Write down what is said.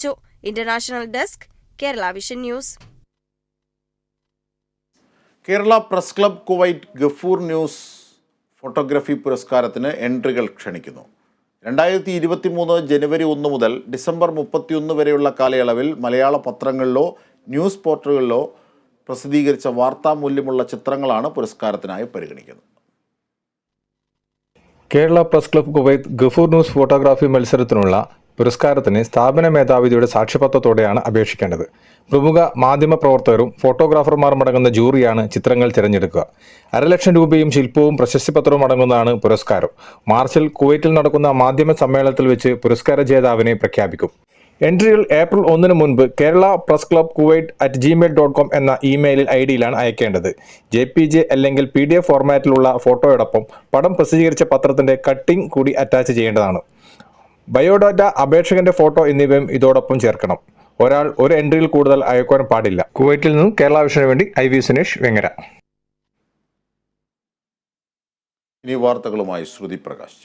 അറിയിച്ചു. International desk Kerala vision news Kerala press club Kuwait Gafoor news photography പുരസ്കാരത്തിന് എൻട്രികൾ ക്ഷണിക്കുന്നു. രണ്ടായിരത്തി ഇരുപത്തി മൂന്ന് ജനുവരി ഒന്ന് മുതൽ ഡിസംബർ മുപ്പത്തിയൊന്ന് വരെയുള്ള കാലയളവിൽ മലയാള പത്രങ്ങളിലോ ന്യൂസ് പോർട്ടലുകളിലോ പ്രസിദ്ധീകരിച്ച വാർത്താ മൂല്യമുള്ള ചിത്രങ്ങളാണ് പുരസ്കാരത്തിനായി പരിഗണിക്കുന്നത്. Kerala press club Kuwait Gafoor news photography മത്സരത്തിനുള്ള പുരസ്കാരത്തിന് സ്ഥാപന മേധാവിയുടെ സാക്ഷ്യപത്രത്തോടെയാണ് അപേക്ഷിക്കേണ്ടത്. പ്രമുഖ മാധ്യമ പ്രവർത്തകരും ഫോട്ടോഗ്രാഫർമാരും അടങ്ങുന്ന ജൂറിയാണ് ചിത്രങ്ങൾ തിരഞ്ഞെടുക്കുക. അരലക്ഷം രൂപയും ശില്പവും പ്രശസ്തിപത്രവും അടങ്ങുന്നതാണ് പുരസ്കാരം. മാർച്ചിൽ കുവൈറ്റിൽ നടക്കുന്ന മാധ്യമ സമ്മേളനത്തിൽ വെച്ച് പുരസ്കാര ജേതാവിനെ പ്രഖ്യാപിക്കും. എൻട്രികൾ ഏപ്രിൽ ഒന്നിന് മുൻപ് Kerala press club Kuwait at gmail dot com എന്ന ഇമെയിലിൽ ഐ ഡിയിലാണ് അയക്കേണ്ടത്. ജെ പി ജെ അല്ലെങ്കിൽ പി ഡി എഫ് ഫോർമാറ്റിലുള്ള ഫോട്ടോയോടൊപ്പം പടം പ്രസിദ്ധീകരിച്ച പത്രത്തിന്റെ കട്ടിംഗ് കൂടി അറ്റാച്ച് ചെയ്യേണ്ടതാണ്. ബയോഡാറ്റ അപേക്ഷകന്റെ ഫോട്ടോ എന്നിവയും ഇതോടൊപ്പം ചേർക്കണം. ഒരാൾ ഒരു എൻട്രിയിൽ കൂടുതൽ അയക്കുവാൻ പാടില്ല. കുവൈറ്റിൽ നിന്നും കേരള വിഷന് വേണ്ടി ഐ വി സുനേഷ് വെങ്ങര. ഇനി വാർത്തകളുമായി ശ്രുതി പ്രകാശ്